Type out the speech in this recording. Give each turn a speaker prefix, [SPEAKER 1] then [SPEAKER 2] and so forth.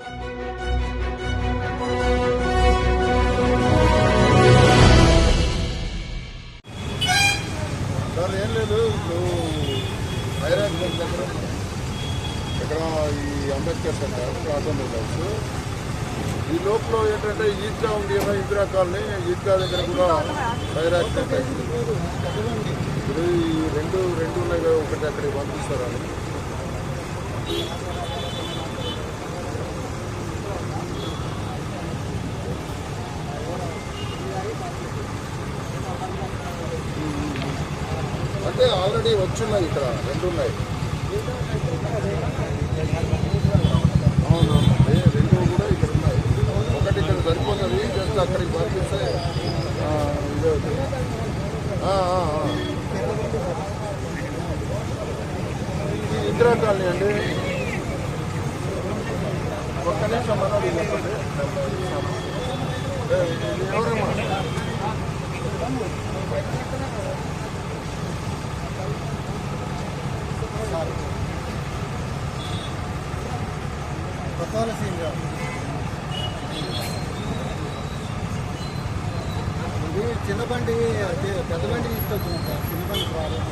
[SPEAKER 1] Sir ఏం లేదు ఇప్పుడు హైరాజ్ దగ్గర ఇక్కడ ఈ అంబేద్కర్ సెంటర్ ప్రాథమిక హౌస్ ఈ లోపల ఏంటంటే ఈద్గా ఉంది కదా ఇందిరా కాలనీ ఈద్గా దగ్గర కూడా ఫైర్ యాక్సిడెంట్ అయింది ఇప్పుడు ఈ రెండు రెండు ఉన్నాయి ఒకటి అక్కడికి పంపిస్తారని అంటే ఆల్రెడీ వచ్చున్నాయి ఇక్కడ రెండు ఉన్నాయి అవునవును రెండు కూడా ఇక్కడ ఉన్నాయి. ఒకటి ఇక్కడ సరిపోతుంది జస్ట్ అక్కడికి పంపిస్తే ఆ, ఇదే అవుతుంది. ఇందిరా కాలనీ అండి. ఒక్క నిమిషం మనోడు చెప్పండి.
[SPEAKER 2] కొత్తవాళ్ళ సీన్ కాదు ఇది చిన్న బండి పెద్ద బండి తీసుకొచ్చినాం సార్. చిన్న బండి ప్రాబ్లం